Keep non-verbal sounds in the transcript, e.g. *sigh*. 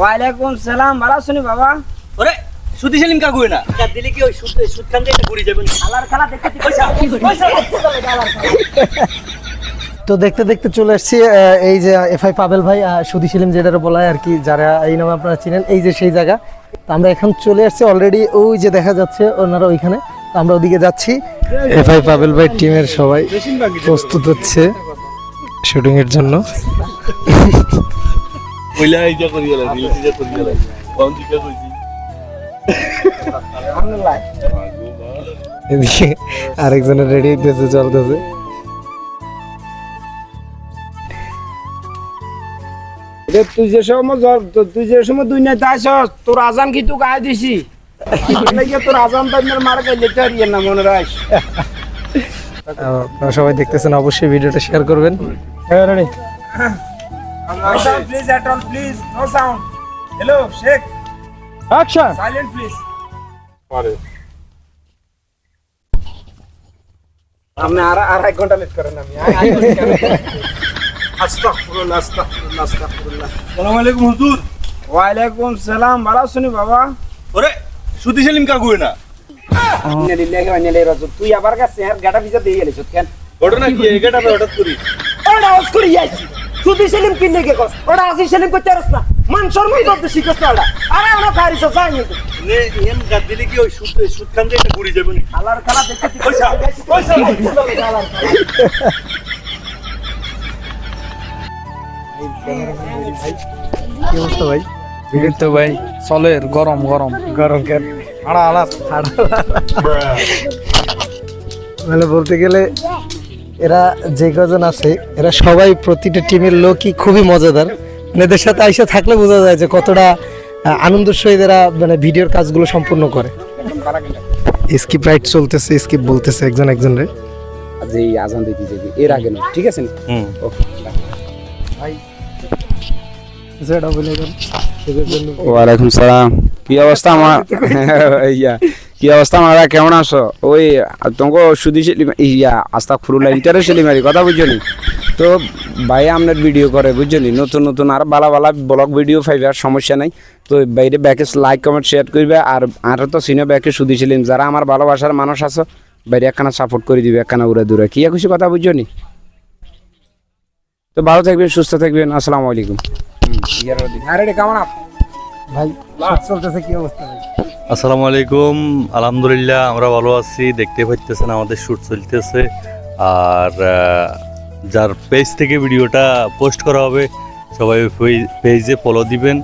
ওয়ালাইকুম সালাম ভালো আছেন বাবা? ওরে সুদি সেলিম কাকু না দিলে কি ওই সুদ সুদ খান দিয়ে ঘুরে যাবেন আলার খেলা দেখতে পয়সা পয়সা তো দেখতে দেখতে চলে আসছি এই যে এফআই পাবেল ভাই সুধী সেলিম যেটা বলা হয় আর কি যারা এই নামে আপনারা চিনেন এই যে সেই জায়গা। তো আমরা এখন চলে আসছি অলরেডি ওই যে দেখা যাচ্ছে ওনারা ওইখানে। তো আমরা ওদিকে যাচ্ছি। এফআই পাবেল ভাই টিমের সবাই প্রস্তুত হচ্ছে শুটিং এর জন্য। কইলা গেল গেল কোন দিকে কইছি? এদিকে আরেকজনের রেডি হইতেছে চলতেছে। তুই যে সময় তুই যে সময় দুই নাই তাইছ তোর আজান কি তুই গায়ে দিছি? তোর আজান তাই মার ইয়ে না মনে রাখ। আপনারা সবাই দেখতেছেন অবশ্যই ভিডিওটা শেয়ার করবেন। হ্যাঁ ready please at all please no sound hello Sheikh action silent please পারে আপনি আর আর এক ঘণ্টা লেট করেন আমি। আস্তাগফিরুল্লাহ আস্তাগফিরুল্লাহ আস্তাগফিরুল্লাহ। আসসালামু আলাইকুম হুজুর। ওয়ালাইকুম সালাম। ভালো আছেন বাবা? ওরে সুদি সেলিম কাকু না ইন্না লিল্লাহি ওয়া ইন্না ইলাইহি রাজিউন। তুই আবার কাছে আর গাটা ভিজা দিয়ে গেলিস কেন? ঘটনা কি? এগাটা হঠাৎ করি। ওটা অস করে যাইছি তুই সেলিম কিন দেখে কস ওটা আসি সেলিম করতে পারছ না। মান শর্মাই করতে শিখছ না ওটা। আরে আমরা খারিছ চাই নি নে এম কার দিলে কি ওই সুদ সুদ খান দিয়ে ঘুরে যাবেন আল্লাহর খেলা দেখতে পয়সা পয়সা। কি অবস্থা ভাই? ভিড় তো ভাই চলের গরম গরম। গরম কেন? আড়া আলাপ মানে বলতে গেলে এরা যে কজন আছে এরা সবাই প্রতিটা টিমের লোকই খুবই মজাদার। মানে এদের সাথে আইসা থাকলে বোঝা যায় যে কতটা আহ, আনন্দের সহিত এরা মানে ভিডিওর কাজগুলো সম্পূর্ণ করে। স্কিপ রাইট চলতেছে স্কিপ বলতেছে একজন একজনের যে আজান দিতে যাবি এর আগে না ঠিক আছে ওয়ালাইকুম সালাম। কি অবস্থা আমার? ইয়া *laughs* কি অবস্থা মারা? কেমন আছো? ওই, তোমাকে সুদি ইয়া আস্তা খুরুলা ইন্টারে সেলিমারি কথা বুঝছ নি তো ভাই আপনার ভিডিও করে বুঝছ নি নতুন নতুন আর বালা বালা ব্লগ ভিডিও পাইবে, আর সমস্যা নাই। তো বাইরে ব্যাকে লাইক কমেন্ট শেয়ার করবে আর আর তো সিনে ব্যাকে সেলিম যারা আমার ভালোবাসার মানুষ আছো, বাইরে একখানা সাপোর্ট করে দিবে, একখানা উড়ে দূরে। কি খুশি কথা বুঝছ নি তো ভালো থাকবেন, সুস্থ থাকবেন, আসসালামু আলাইকুম। আরে কেমন আপ ভাই চলতেছে, কি অবস্থা ভাই? আসসালামু আলাইকুম। আলহামদুলিল্লাহ, আমরা ভালো আছি। দেখতে পাইতেছেন আমাদের শ্যুট চলতেছে। আর যার পেজ থেকে ভিডিওটা পোস্ট করা হবে, সবাই পেজে ফলো দিবেন।